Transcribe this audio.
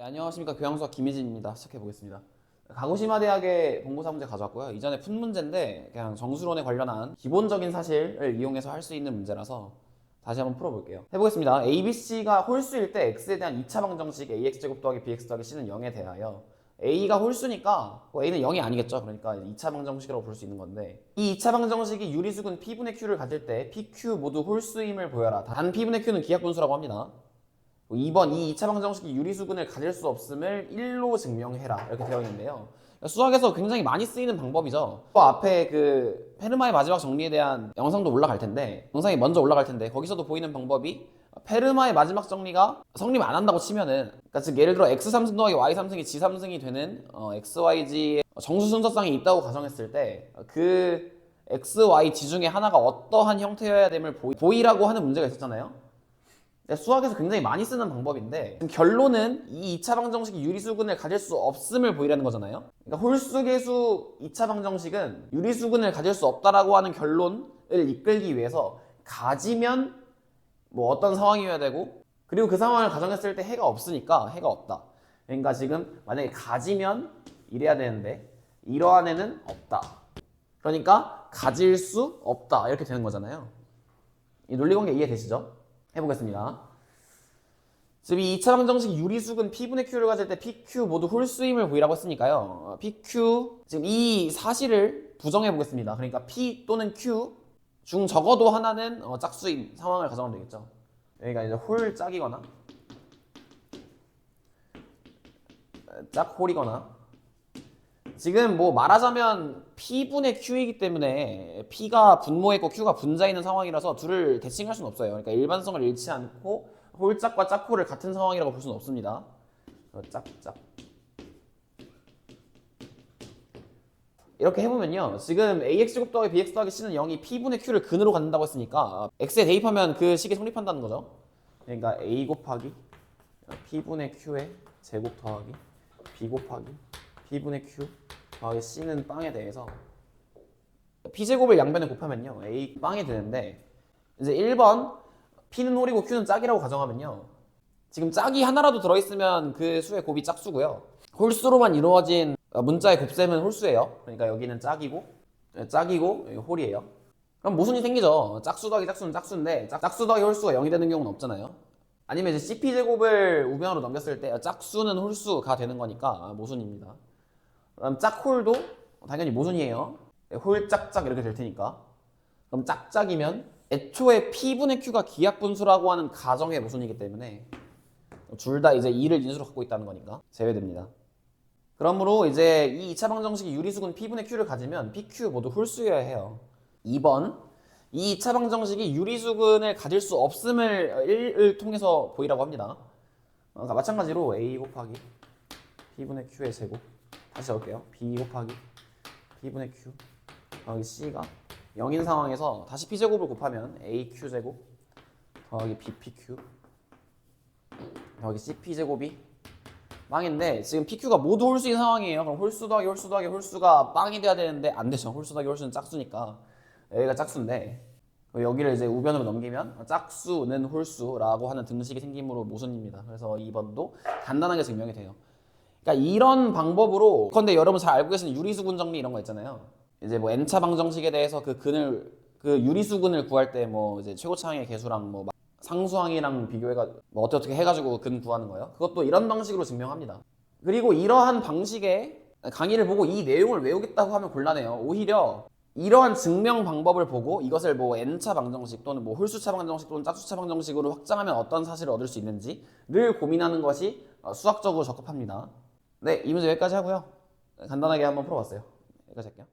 네, 안녕하십니까 교양수학 김희진입니다. 시작해 보겠습니다. 가고시마 대학의 본고사 문제 가져왔고요. 이전에 푼 문제인데 그냥 정수론에 관련한 기본적인 사실을 이용해서 할 수 있는 문제라서 다시 한번 풀어볼게요. 해보겠습니다. ABC가 홀수일 때 x에 대한 2차 방정식 ax 제곱 더하기 bx 더하기 c는 0에 대하여 a가 홀수니까 뭐 a는 0이 아니겠죠. 그러니까 2차 방정식이라고 볼 수 있는 건데 이 2차 방정식이 유리수근 p분의 q를 가질 때 pq 모두 홀수임을 보여라. 단 p분의 q는 기하분수라고 합니다. 2번 이 2차 방정식이 유리수근을 가질 수 없음을 1로 증명해라 이렇게 되어 있는데요. 그러니까 수학에서 굉장히 많이 쓰이는 방법이죠. 또 앞에 그 페르마의 마지막 정리에 대한 영상도 올라갈 텐데 영상이 먼저 올라갈 텐데 거기서도 보이는 방법이 페르마의 마지막 정리가 성립 안 한다고 치면은 그러니까 즉 예를 들어 x 3승 더하기 y 3승이 g 3승이 되는 어, x, y, g의 정수 순서쌍이 있다고 가정했을 때 그 x, y, g 중에 하나가 어떠한 형태여야 됨을 보이, 보이라고 하는 문제가 있었잖아요. 수학에서 굉장히 많이 쓰는 방법인데 결론은 이 2차 방정식이 유리수근을 가질 수 없음을 보이라는 거잖아요. 그러니까 홀수계수 2차 방정식은 유리수근을 가질 수 없다라고 하는 결론을 이끌기 위해서 가지면 뭐 어떤 상황이어야 되고 그리고 그 상황을 가정했을 때 해가 없으니까 해가 없다. 그러니까 지금 만약에 가지면 이래야 되는데 이러한 애는 없다. 그러니까 가질 수 없다 이렇게 되는 거잖아요. 이 논리 관계 이해되시죠? 해보겠습니다. 지금 이 2차 방정식 유리수근 P분의 Q를 가질 때 PQ 모두 홀수임을 보이라고 했으니까요. 어, PQ 지금 이 사실을 부정해 보겠습니다. 그러니까 P 또는 Q 중 적어도 하나는 어, 짝수임 상황을 가정하면 되겠죠. 여기가 이제 홀 짝이거나 어, 짝홀이거나 지금 뭐 말하자면 P분의 Q이기 때문에 P가 분모에 있고 Q가 분자에 있는 상황이라서 둘을 대칭할 수는 없어요. 그러니까 일반성을 잃지 않고 홀짝과 짝홀을 같은 상황이라고 볼 수는 없습니다. 어, 짝짝 이렇게 해보면요. 지금 ax 제곱 더하기 bx 더하기 c는 0이 p분의 q를 근으로 갖는다고 했으니까 x에 대입하면 그 식이 성립한다는 거죠. 그러니까 a 곱하기 p분의 q의 제곱 더하기 b 곱하기 p분의 q 더하기 c는 빵에 대해서 p제곱을 양변에 곱하면요. a 빵이 되는데 이제 1번 p는 홀이고 q는 짝이라고 가정하면요. 지금 짝이 하나라도 들어있으면 그 수의 곱이 짝수고요. 홀수로만 이루어진 문자의 곱셈은 홀수예요. 그러니까 여기는 짝이고 짝이고 여기 홀이에요. 그럼 모순이 생기죠. 짝수 더하기 짝수는 짝수인데 짝- 짝수 더하기 홀수가 0이 되는 경우는 없잖아요. 아니면 이제 CP제곱을 우변으로 넘겼을 때 짝수는 홀수가 되는 거니까 모순입니다. 그럼 짝홀도 당연히 모순이에요. 홀짝짝 이렇게 될 테니까. 그럼 짝짝이면 애초에 P분의 Q가 기하분수라고 하는 가정의 모순이기 때문에 둘 다 이제 2를 인수로 갖고 있다는 거니까 제외됩니다. 그러므로 이제 이 2차 방정식이 유리수근 P분의 Q를 가지면 PQ 모두 홀수여야 해요. 2번 이 2차 방정식이 유리수근을 가질 수 없음을 1을 통해서 보이라고 합니다. 어, 그러니까 마찬가지로 A 곱하기 P분의 Q의 제곱 다시 적을게요. B 곱하기 P분의 Q 더하기 C가 0인 상황에서 다시 P제곱을 곱하면 AQ제곱 더하기 BPQ 더하기 CP제곱이 빵인데 지금 PQ가 모두 홀수인 상황이에요. 그럼 홀수 더하기 홀수 더하기 홀수가 빵이 돼야 되는데 안 되죠. 홀수 더하기 홀수는 짝수니까 여기가 짝수인데 여기를 이제 우변으로 넘기면 짝수는 홀수라고 하는 등식이 생김으로 모순입니다. 그래서 2번도 간단하게 증명이 돼요. 그러니까 이런 방법으로 근데 여러분 잘 알고 계시는 유리수근 정리 이런 거 있잖아요. 이제 뭐 n차 방정식에 대해서 그 근을 그 유리수근을 구할 때 뭐 이제 최고차항의 개수랑 뭐 상수항이랑 비교해가 뭐 어떻게 어떻게 해가지고 근 구하는 거예요. 그것도 이런 방식으로 증명합니다. 그리고 이러한 방식의 강의를 보고 이 내용을 외우겠다고 하면 곤란해요. 오히려 이러한 증명 방법을 보고 이것을 뭐 n차 방정식 또는 뭐 홀수차 방정식 또는 짝수차 방정식으로 확장하면 어떤 사실을 얻을 수 있는지를 고민하는 것이 어, 수학적으로 적합합니다. 네, 이 문제 여기까지 하고요. 간단하게 한번 풀어봤어요. 여기까지 할게요.